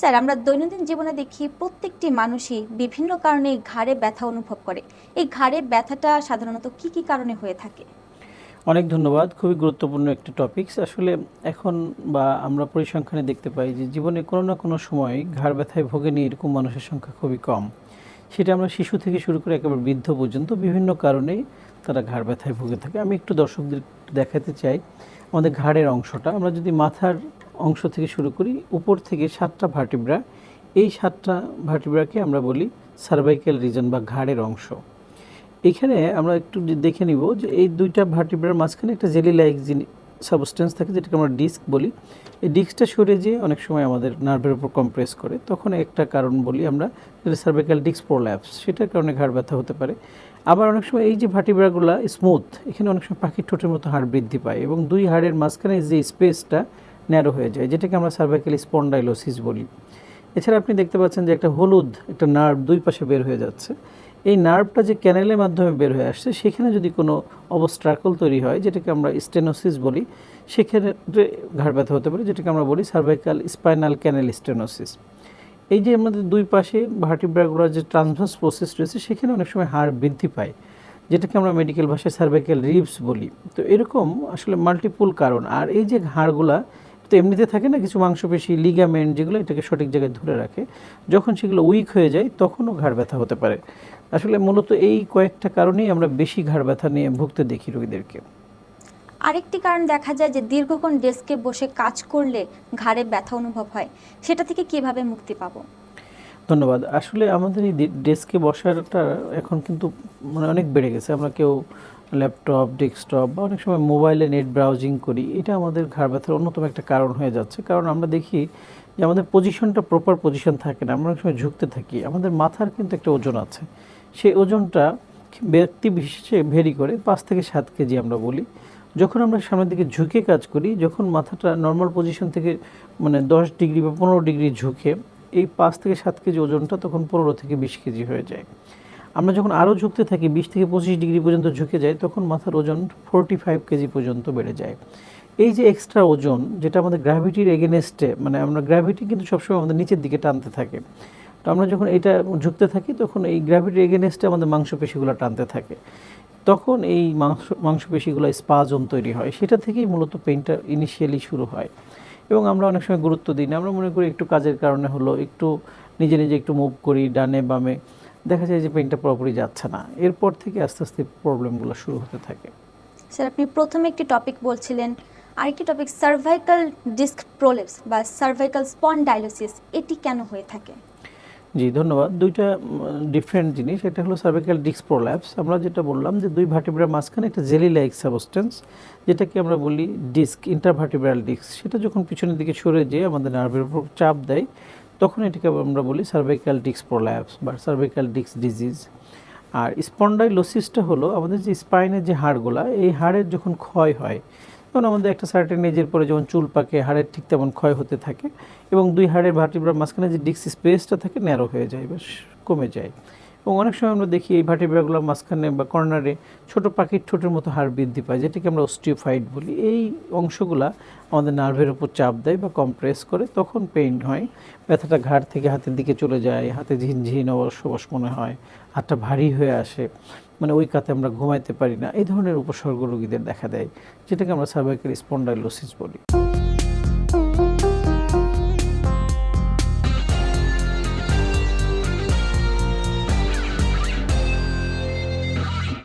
Sir, আমরা দৈনন্দিন জীবনে দেখি প্রত্যেকটি মানুষই বিভিন্ন কারণে ঘাড়ে ব্যথা অনুভব করে। এই ঘাড়ে ব্যথাটা সাধারণত কি কি কারণে হয়ে থাকে? অনেক ধন্যবাদ। খুবই গুরুত্বপূর্ণ একটি টপিকস আসলে এখন বা আমরা পরিসংখ্যানে দেখতে পাই যে জীবনে কোনো না কোনো সময় ঘাড় ব্যথায় ভোগেনি এরকম মানুষের সংখ্যা খুবই কম। সেটা আমরা শিশু থেকে শুরু করে একেবারে বৃদ্ধ পর্যন্ত বিভিন্ন কারণেই তারা ঘাড় ব্যথায় ভুগে থাকে। আমি একটু দর্শকদের দেখাতে চাই আমাদের ঘাড়ের অংশটা। আমরা যদি মাথার অংশ থেকে শুরু করি, উপর থেকে সাতটা ভার্টিব্রা এই সাতটা ভার্টিব্রাকে আমরা বলি সার্ভাইকেল রিজন বা ঘাড়ের অংশ। এখানে আমরা একটু দেখে নিব যে এই দুইটা ভার্টিব্রার মাঝখানে একটা জেলি লাইক সাবস্টেন্স থাকে, যেটাকে আমরা ডিস্ক বলি। এই ডিস্কটা সরে যেয়ে অনেক সময় আমাদের নার্ভের উপর কম্প্রেস করে। তখন একটা কারণ বলি আমরা সার্ভাইকাল ডিস্ক প্রোল্যাপস সেটার কারণে ঘাড় ব্যথা হতে পারে। আবার অনেক সময় এই যে ভার্টিব্রাগুলো স্মুথ এখানে অনেক সময় পাখির ঠোঁটের মতো হাড় বৃদ্ধি পায় এবং দুই হাড়ের মাঝখানে যে স্পেসটা ন্যারো হয়ে যায়, যেটাকে আমরা সার্ভাইকাল স্পন্ডাইলোসিস বলি। এছাড়া আপনি দেখতে পাচ্ছেন যে একটা হলুদ, একটা নার্ভ দুই পাশে বের হয়ে যাচ্ছে। এই নার্ভটা যে ক্যানেলের মাধ্যমে বের হয়ে আসছে, সেখানে যদি কোনো অবস্ট্রাকল তৈরি হয়, যেটাকে আমরা স্টেনোসিস বলি, সেক্ষেত্রে ঘাড় ব্যথা হতে পারে, যেটাকে আমরা বলি সার্ভাইকাল স্পাইনাল ক্যানেল স্টেনোসিস এই যে আমাদের দুই পাশে ভার্টিব্রাগুলোর যে ট্রান্সভার্স প্রসেস রয়েছে, সেখানে অনেক সময় হাড় বৃদ্ধি পায়, যেটাকে আমরা মেডিকেল ভাষায় সার্ভাইকাল রিবস বলি। তো এরকম আসলে মাল্টিপুল কারণ। আর এই যে হাড়গুলা তো এমনিতে থাকে না কিছু মাংসপেশি লিগামেন্ট যেগুলো এটাকে সঠিক জায়গায় ধরে রাখে যখন সেগুলো উইক হয়ে যায় তখনও ঘাড় ব্যথা হতে পারে। আসলে মূলত এই কয়েকটা কারণেই আমরা বেশি ঘাড় ব্যথা নিয়ে ভুগতে দেখি রোগীদেরকে। আরেকটি কারণ দেখা যায় যে দীর্ঘক্ষণ ডেস্কে বসে কাজ করলে ঘাড়ে ব্যথা অনুভব হয় সেটা থেকে কীভাবে মুক্তি পাবো? ধন্যবাদ। আসলে আমাদের এই ডেস্কে বসাটা এখন কিন্তু মানে অনেক বেড়ে গেছে। আমরা কেউ ল্যাপটপ, ডেস্কটপ বা অনেক সময় মোবাইলে নেট ব্রাউজিং করি, এটা আমাদের ঘাড় ব্যথার অন্যতম একটা কারণ হয়ে যাচ্ছে। কারণ আমরা দেখি যে আমাদের পজিশনটা প্রপার পজিশন থাকে না, আমরা অনেক সময় ঝুঁকতে থাকি, আমাদের মাথার কিন্তু একটা ওজন আছে। সেই ওজনটা ব্যক্তি বিশেষে ভেরি করে, পাঁচ থেকে সাত কেজি আমরা বলি। যখন আমরা সামনের দিকে ঝুঁকে কাজ করি, যখন মাথাটা নর্মাল পজিশন থেকে মানে দশ ডিগ্রি বা পনেরো ডিগ্রি ঝুঁকে, এই পাঁচ থেকে সাত কেজি ওজনটা তখন পনেরো থেকে বিশ কেজি হয়ে যায়। আমরা যখন আরও ঝুঁকতে থাকি, বিশ থেকে পঁচিশ ডিগ্রি পর্যন্ত ঝুঁকে যায়, তখন মাথার ওজন ফোরটি ফাইভ কেজি পর্যন্ত বেড়ে যায়। এই যে এক্সট্রা ওজন, যেটা আমাদের গ্র্যাভিটির এগেনেস্টে মানে আমরা গ্র্যাভিটি কিন্তু সবসময় আমাদের নিচের দিকে টানতে থাকে। তো আমরা যখন এটা ঝুঁকতে থাকি, তখন এই গ্র্যাভিটির এগেনেস্টে আমাদের মাংসপেশিগুলো টানতে থাকে। তখন এই মাংস, মাংসপেশিগুলো স্পাজন তৈরি হয়। সেটা থেকেই মূলত পেইনটা ইনিশিয়ালি শুরু হয়। এবং আমরা অনেক সময় গুরুত্ব দিই না। আমরা মনে করি একটু কাজের কারণে হলো, একটু নিজে নিজে একটু মুভ করি, ডানে বামে। দেখা যায় যে পেইনটা পুরোপুরি যাচ্ছে না। এরপর থেকে আস্তে আস্তে প্রবলেমগুলো শুরু হতে থাকে। স্যার আপনি প্রথমে একটি টপিক বলছিলেন আরেকটি টপিক সার্ভাইকাল ডিস্ক প্রোলেপস বা সার্ভাইকাল স্পন্ডাইলোসিস এটি কেন হয়ে থাকে? জি ধন্যবাদ। দুইটা ডিফারেন্ট জিনিস। এটা হলো সার্ভিক্যাল ডিস্ক প্রোল্যাপস আমরা যেটা বললাম যে দুই ভার্টিব্রার মাঝখানে একটা জেলি লাইক সাবস্টেন্স যেটাকে আমরা বলি ডিস্ক ইন্টারভার্টিব্রাল ডিস্ক সেটা যখন পিছনের দিকে সরে যেয়ে আমাদের নার্ভের উপর চাপ দেয় তখন এটাকে আমরা বলি সার্ভাইকাল ডিক্স প্রোল্যাপস বা সার্ভাইকাল ডিক্স ডিজিজ আর স্পন্ডাইলোসিসটা হলো আমাদের যে স্পাইনের যে হাড়গুলা, এই হাড়ের যখন ক্ষয় হয়, তখন আমাদের একটা সার্টেন এজের পরে যেমন চুল পাকে, হাড়ের ঠিক তেমন ক্ষয় হতে থাকে এবং দুই হাড়ের ভার্টিব্রার মাঝখানে যে ডিস্ক স্পেসটা থাকে ন্যারো হয়ে যায় বা কমে যায়। এবং অনেক সময় আমরা দেখি এই ভার্টিব্রাগুলোর মাঝখানে বা কর্নারে ছোট পাখির ঠোঁটের মতো হাড় বৃদ্ধি পায়, যেটাকে আমরা অস্টিওফাইড বলি। এই অংশগুলা আমাদের নার্ভের উপর চাপ দেয় বা কম্প্রেস করে, তখন পেইন হয়। ব্যথাটা ঘাড় থেকে হাতের দিকে চলে যায়, হাতে ঝিনঝিন অবশ মনে হয়, হাতটা ভারী হয়ে আসে মানে ওই কাতে আমরা ঘুমাইতে পারি না। এই ধরনের উপসর্গ রোগীদের দেখা দেয়, যেটাকে আমরা সার্ভাইকাল স্পন্ডাইলোসিস বলি।